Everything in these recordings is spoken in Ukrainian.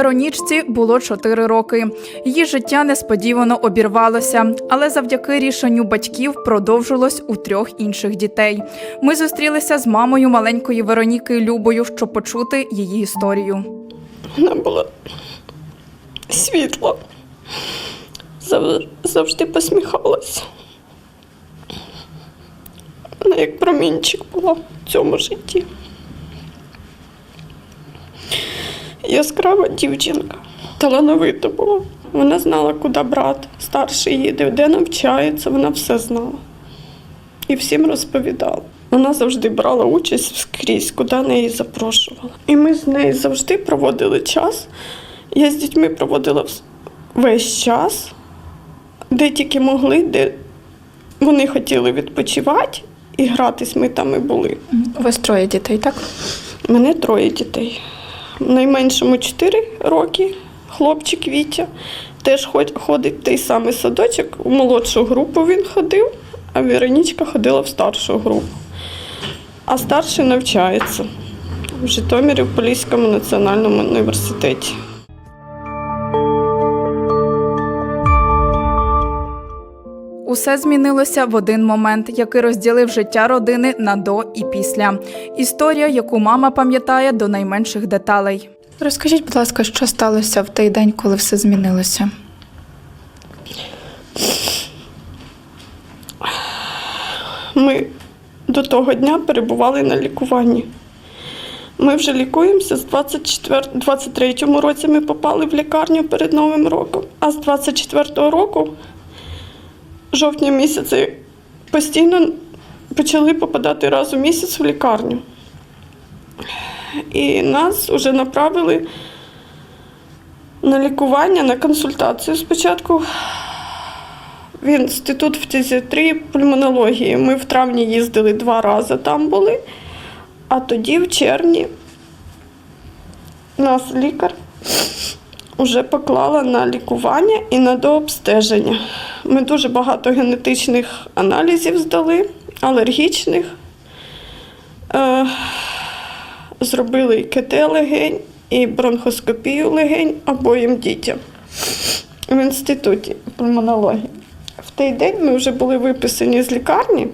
Веронічці було 4 роки. Її життя несподівано обірвалося, але завдяки рішенню батьків продовжилось у трьох інших дітей. Ми зустрілися з мамою маленької Вероніки Любою, щоб почути її історію. Вона була світла, Зав- завжди посміхалася. Вона як промінчик була в цьому житті. Яскрава дівчинка, талановита була. Вона знала, куди брат старший їде, де навчається, вона все знала. І всім розповідала. Вона завжди брала участь скрізь, куди неї запрошувала. І ми з нею завжди проводили час. Я з дітьми проводила весь час, де тільки могли, де вони хотіли відпочивати і гратись, ми там і були. У вас троє дітей, так? У мене троє дітей. Найменшому 4 роки, хлопчик Вітя. Теж ходить в той самий садочок. У молодшу групу він ходив, а Веронічка ходила в старшу групу. А старший навчається в Житомирі в Поліському національному університеті. Усе змінилося в один момент, який розділив життя родини на до і після. Історія, яку мама пам'ятає до найменших деталей. Розкажіть, будь ласка, що сталося в той день, коли все змінилося? Ми до того дня перебували на лікуванні. Ми вже лікуємося з 24, 23-му році ми попали в лікарню перед Новим роком, а з 24-го року, жовтня місяця, постійно почали попадати раз у місяць в лікарню. І нас вже направили на лікування, на консультацію спочатку в інститут фтизіатрії пульмонології. Ми в травні їздили два рази там були, а тоді в червні нас лікар вже поклала на лікування і на дообстеження. Ми дуже багато генетичних аналізів здали, алергічних. Е, зробили і КТ легень, і бронхоскопію легень обоїм дітям в інституті пульмонології. В той день ми вже були виписані з лікарні,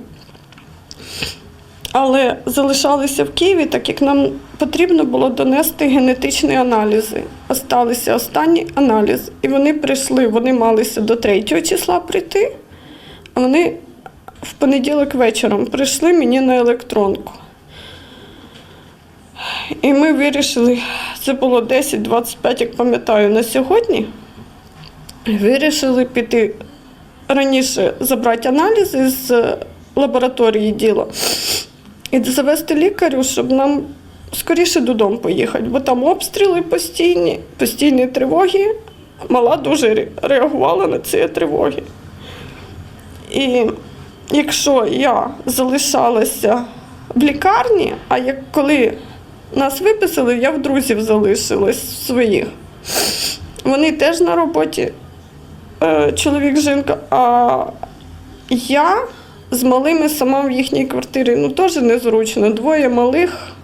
але залишалися в Києві, так як нам потрібно було донести генетичні аналізи. Осталися останні аналізи. І вони прийшли, вони малися до 3 числа прийти, а вони в понеділок вечором прийшли мені на електронку. І ми вирішили, це було 10-25, як пам'ятаю, на сьогодні. Вирішили піти раніше забрати аналізи з лабораторії діла і завести лікарю, щоб нам скоріше додому поїхати, бо там обстріли постійні, постійні тривоги. Мала дуже реагувала на ці тривоги. І якщо я залишалася в лікарні, а як коли нас виписали, я в друзів залишилась своїх. Вони теж на роботі, е, чоловік, жінка. А я з малими сама в їхній квартирі. Ну, теж незручно. Двоє малих.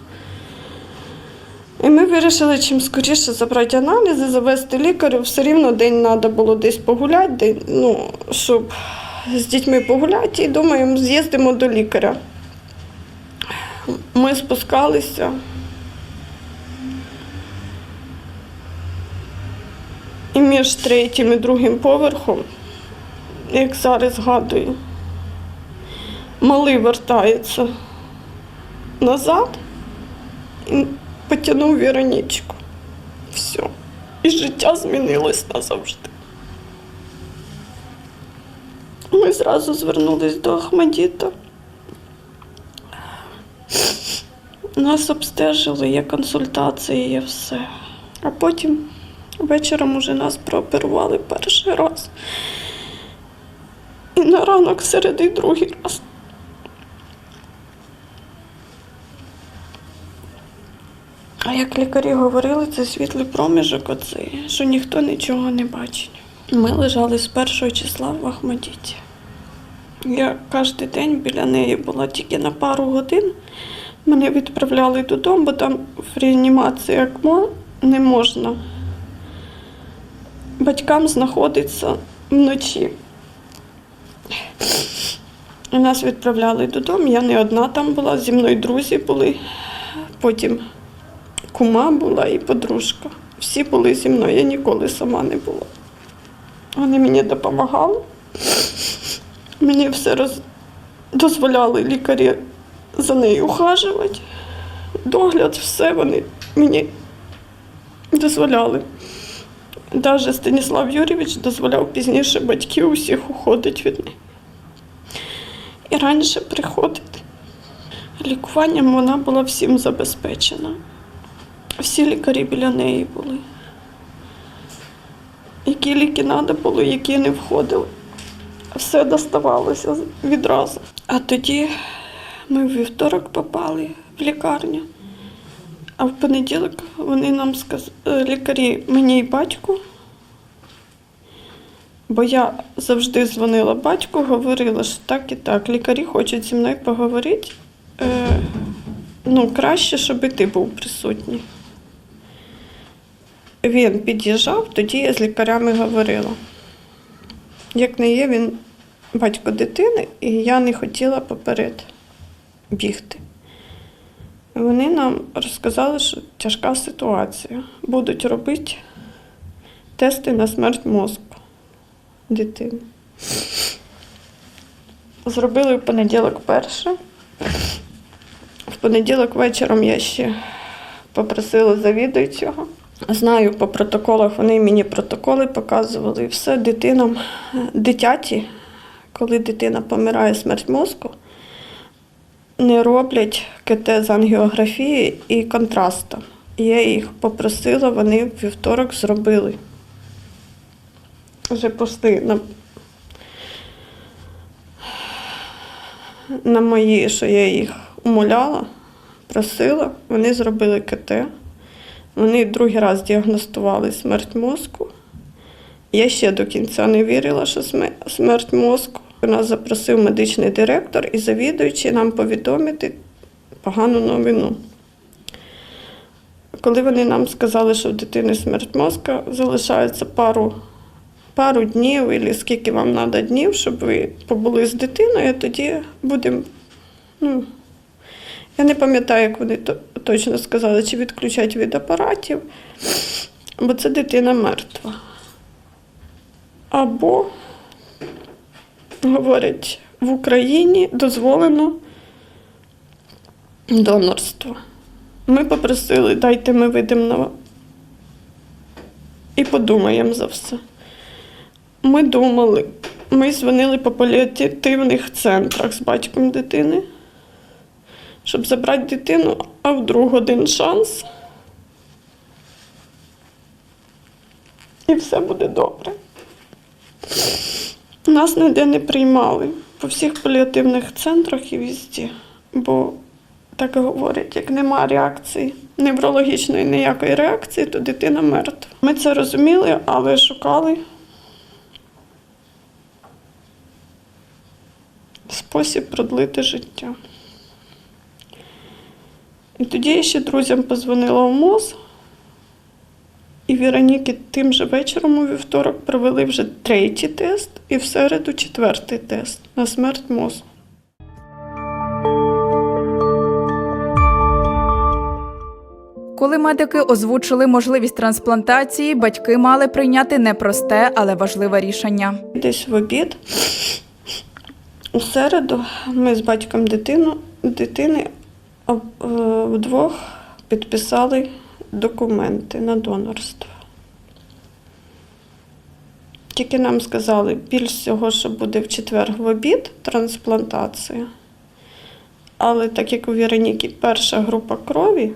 І ми вирішили чим скоріше забрати аналізи, завести лікарю. Все рівно день треба було десь погуляти, день, ну, щоб з дітьми погуляти, і думаємо, з'їздимо до лікаря. Ми спускалися. І між третім і другим поверхом, як зараз згадую, малий вертається назад і потягнув Віронічку. Все. І життя змінилось назавжди. Ми зразу звернулись до Ахмадіта. Нас обстежили, є консультації, є все. А потім вечором уже нас прооперували перший раз. І на ранок середи другий раз. А як лікарі говорили, це світлий проміжок оцей, що ніхто нічого не бачить. Ми лежали з першого числа в Ахмадіті. Я кожен день біля неї була тільки на пару годин. Мене відправляли додому, бо там в реанімації ЕКМО не можна батькам знаходиться вночі. Нас відправляли додому. Я не одна там була, зі мною друзі були. Потім кума була і подружка. Всі були зі мною, я ніколи сама не була. Вони мені допомагали. Мені все роз... дозволяли лікарі за нею ухажувати. Догляд, все вони мені дозволяли. Навіть Станіслав Юрійович дозволяв пізніше батьків усіх уходить від неї. І раніше приходити. Лікуванням вона була всім забезпечена. Всі лікарі біля неї були. Які ліки треба було, які не входили. Все доставалося відразу. А тоді ми в вівторок попали в лікарню. А в понеділок вони нам сказали, лікарі мені і батьку, бо я завжди дзвонила батьку, говорила, що так і так, лікарі хочуть зі мною поговорити. Е, ну, краще, щоб і ти був присутній. Він під'їжджав, тоді я з лікарями говорила. Як не є, він батько дитини, і я не хотіла поперед бігти. Вони нам розказали, що тяжка ситуація. Будуть робити тести на смерть мозку дитини. Зробили в понеділок перше. В понеділок вечором я ще попросила завідуючого. Знаю, по протоколах вони мені протоколи показували. Все дитинам, дитяті, коли дитина помирає смерть мозку, не роблять КТ з ангіографії і контрасту. Я їх попросила, вони в вівторок зробили. Вже пішли на, на мої, що я їх умоляла, просила, вони зробили КТ. Вони другий раз діагностували смерть мозку. Я ще до кінця не вірила, що смерть мозку. Нас запросив медичний директор і завідуючий нам повідомити погану новину. Коли вони нам сказали, що в дитини смерть мозка, залишається пару, пару днів, або скільки вам треба днів, щоб ви побули з дитиною, тоді будемо. Ну, я не пам'ятаю, як вони точно сказали, чи відключать від апаратів, бо це дитина мертва. Або, говорять, в Україні дозволено донорство. Ми попросили, дайте ми вийдемо на і подумаємо за все. Ми думали, ми дзвонили по паліативних центрах з батьком дитини щоб забрати дитину, а вдруг один шанс. І все буде добре. Нас ніде не приймали по всіх паліативних центрах і візді, бо так говорять, як нема реакції, неврологічної ніякої реакції, то дитина мертва. Ми це розуміли, але шукали спосіб продлити життя. І тоді я ще друзям позвонила в МОЗ, і Вероніки тим же вечором у вівторок провели вже третій тест, і в середу четвертий тест на смерть мозку. Коли медики озвучили можливість трансплантації, батьки мали прийняти непросте, але важливе рішення. Десь в обід у середу ми з батьком дитину, дитини вдвох підписали документи на донорство. Тільки нам сказали, більш всього, що буде в четвер в обід трансплантація. Але так як у Вероніки перша група крові,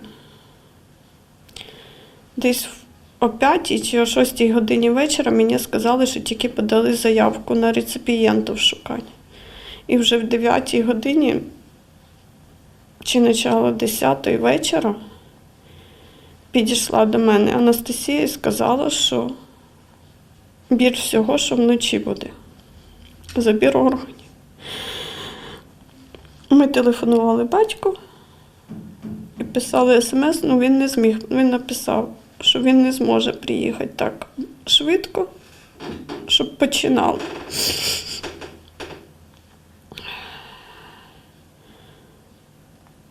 десь о 5 чи о 6 годині вечора мені сказали, що тільки подали заявку на реципієнтів шукання. І вже в 9 годині чи начало 10 вечора підійшла до мене Анастасія і сказала, що більш всього, що вночі буде. Забір органів. Ми телефонували батьку і писали смс, ну він не зміг. Він написав, що він не зможе приїхати так швидко, щоб починали.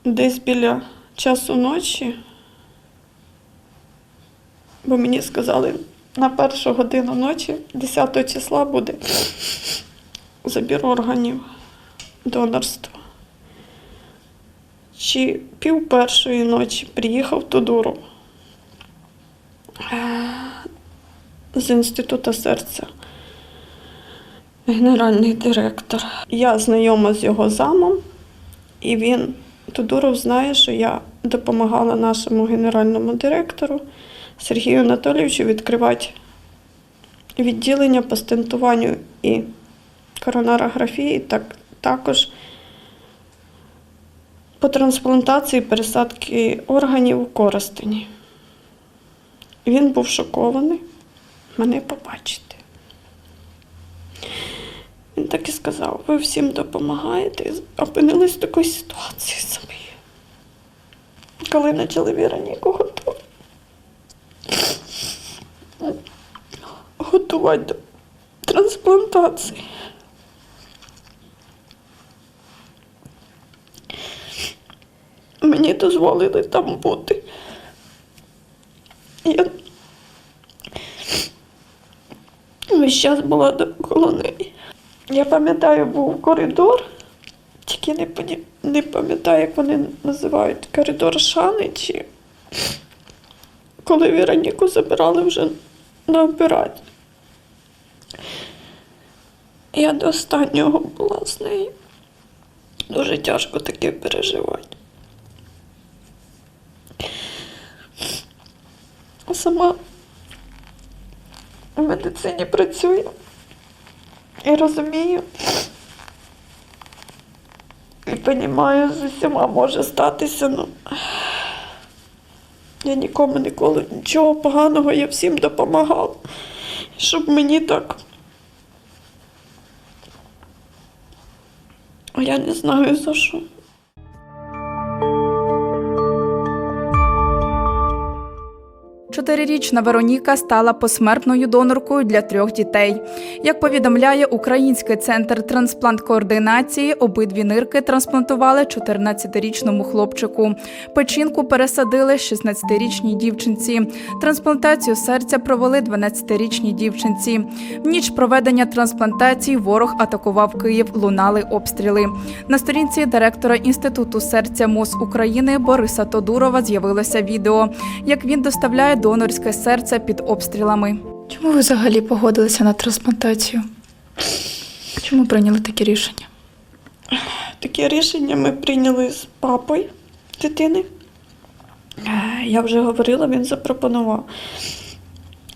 Десь біля часу ночі, бо мені сказали, на першу годину ночі, 10 числа буде забір органів донорства. Чи пів першої ночі приїхав Тодуров е, з Інституту серця, генеральний директор. Я знайома з його замом, і він, Тодуров, знає, що я допомагала нашому генеральному директору Сергію Анатолійовичу відкривати відділення по стентуванню і коронарографії, так, також по трансплантації пересадки органів у Коростені. Він був шокований мене побачити. Він так і сказав: ви всім допомагаєте опинились в такій ситуації самі. Коли почали Віроніку готувати. Готувати до трансплантації. Мені дозволили там бути. Я весь час була коло неї. Я пам'ятаю, був коридор, тільки не, не пам'ятаю, як вони називають коридор Шани чи коли Вероніку забирали вже на операцію. Я до останнього була з нею. Дуже тяжко таке переживати. Сама в медицині працюю і розумію. І розумію, з усіма може статися, ну. Я нікому ніколи нічого поганого, я всім допомагала. Щоб мені так. Я не знаю за що. Чотирирічна Вероніка стала посмертною доноркою для трьох дітей. Як повідомляє Український центр трансплант-координації, обидві нирки трансплантували 14-річному хлопчику. Печінку пересадили 16-річній дівчинці. Трансплантацію серця провели 12-річній дівчинці. В ніч проведення трансплантації ворог атакував Київ, лунали обстріли. На сторінці директора Інституту серця МОЗ України Бориса Тодурова з'явилося відео, як він доставляє донорське серце під обстрілами. Чому ви взагалі погодилися на трансплантацію? Чому прийняли таке рішення? Таке рішення ми прийняли з папою дитини. Е, Я вже говорила, він запропонував.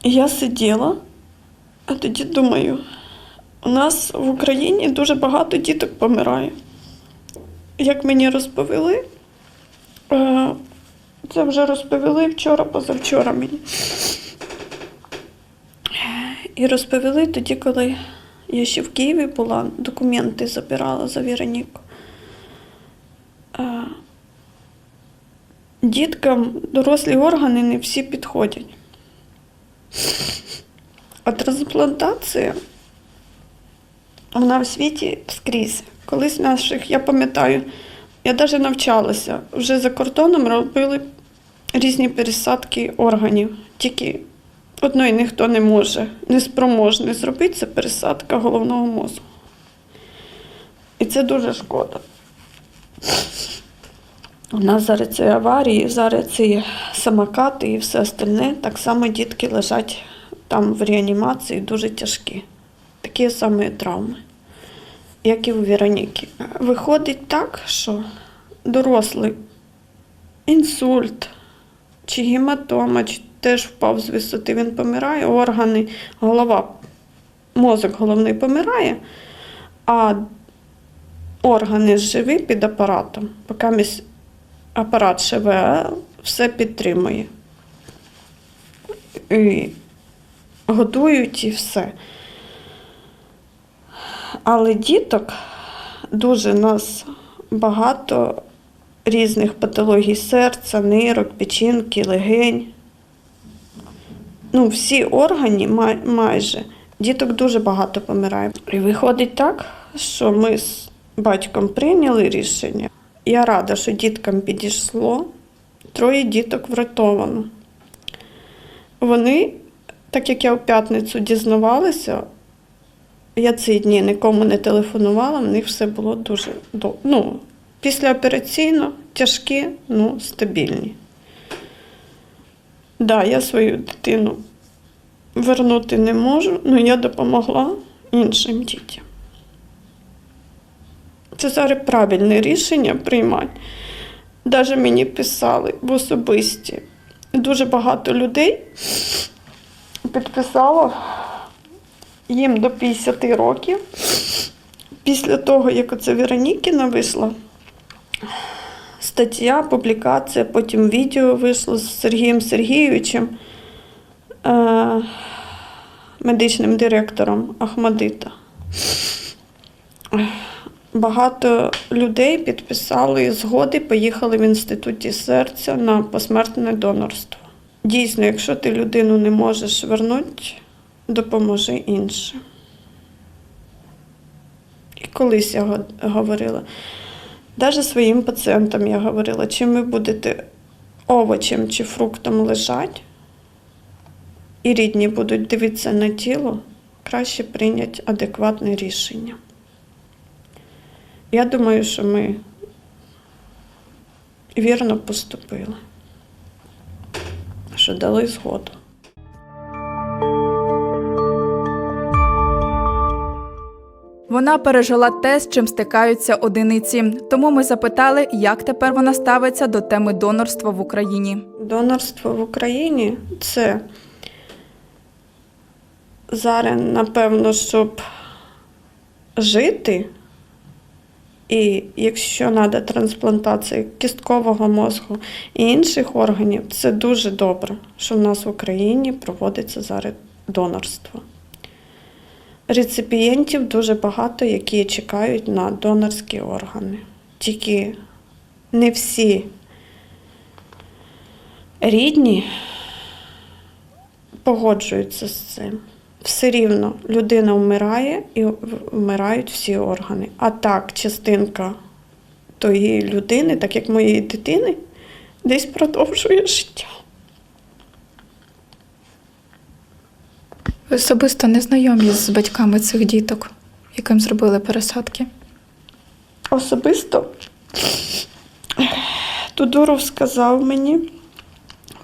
Я сиділа, а тоді думаю, у нас в Україні дуже багато діток помирає. Як мені розповіли, е, це вже розповіли вчора, позавчора мені. І розповіли тоді, коли я ще в Києві була, документи забирала за Вероніку. Е, Діткам дорослі органи не всі підходять. А трансплантація, вона в світі скрізь. Колись наших, я пам'ятаю, я навіть навчалася, вже за кордоном робили різні пересадки органів. Тільки одної ніхто не може, не спроможний зробити це пересадка головного мозку. І це дуже шкода. У нас зараз це аварії, зараз ці самокати і все остальне. Так само дітки лежать там в реанімації дуже тяжкі. Такі самі травми, як і у Вероніки. Виходить так, що дорослий інсульт чи гематома, чи теж впав з висоти, він помирає, органи, голова, мозок головний помирає, а органи живі під апаратом, поки апарат живе, все підтримує. І готують і все. Але діток дуже нас багато різних патологій серця, нирок, печінки, легень. Ну, всі органи май- майже Діток дуже багато помирає. І виходить так, що ми з батьком прийняли рішення. Я рада, що діткам підійшло. Троє діток врятовано. Вони, так як я в п'ятницю дізнавалася, я ці дні нікому не телефонувала, в них все було дуже ну, післяопераційно тяжкі, ну, стабільні. Да, я свою дитину вернути не можу, але я допомогла іншим дітям. Це зараз правильне рішення приймати. Навіть мені писали в особисті. Дуже багато людей підписало їм до 50 років. Після того, як оце Веронікіна вийшла, стаття, публікація, потім відео вийшло з Сергієм Сергійовичем, е, медичним директором Ахмадита. Багато людей підписали згоди, поїхали в інституті серця на посмертне донорство. Дійсно, якщо ти людину не можеш вернути, допоможи іншим. І колись я говорила, навіть своїм пацієнтам я говорила, чим ви будете овочем чи фруктом лежати, і рідні будуть дивитися на тіло, краще прийняти адекватне рішення. Я думаю, що ми вірно поступили, що дали згоду. Вона пережила те, з чим стикаються одиниці. Тому ми запитали, як тепер вона ставиться до теми донорства в Україні. Донорство в Україні це зараз, напевно, щоб жити, і якщо треба трансплантація кісткового мозку і інших органів, це дуже добре, що в нас в Україні проводиться зараз донорство. Реципієнтів дуже багато, які чекають на донорські органи. Тільки не всі рідні погоджуються з цим. Все рівно людина вмирає і вмирають всі органи. А так, частинка тої людини, так як моєї дитини, десь продовжує життя. Особисто не знайомі з батьками цих діток, яким зробили пересадки. Особисто Тудоров сказав мені,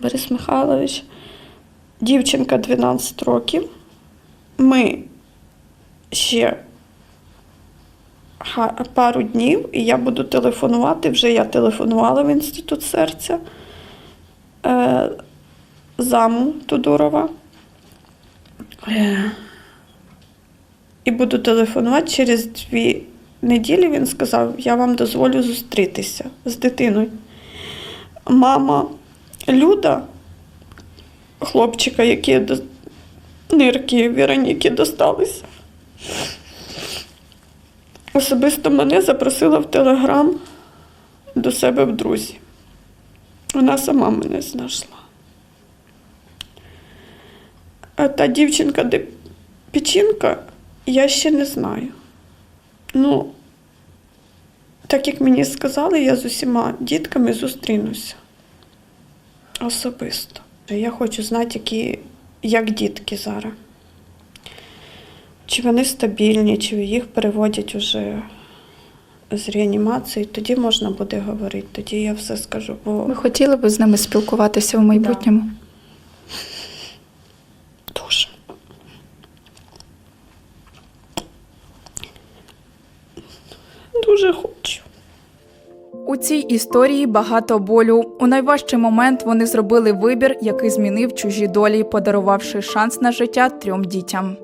Борис Михайлович, дівчинка 12 років. Ми ще пару днів, і я буду телефонувати. Вже я телефонувала в інститут серця е, заму Тудорова. Е, і буду телефонувати через дві неділі. Він сказав: я вам дозволю зустрітися з дитиною. Мама Люда, хлопчика, які до нирки Вероніки досталися, особисто мене запросила в Телеграм до себе в друзі. Вона сама мене знайшла. А та дівчинка, де печінка, я ще не знаю. Ну, так як мені сказали, я з усіма дітками зустрінуся особисто. Я хочу знати, які, як дітки зараз. Чи вони стабільні, чи їх переводять уже з реанімації, тоді можна буде говорити, тоді я все скажу. Бо Ви хотіли б з ними спілкуватися в майбутньому? Дуже. Дуже хочу. У цій історії багато болю. У найважчий момент вони зробили вибір, який змінив чужі долі, подарувавши шанс на життя трьом дітям.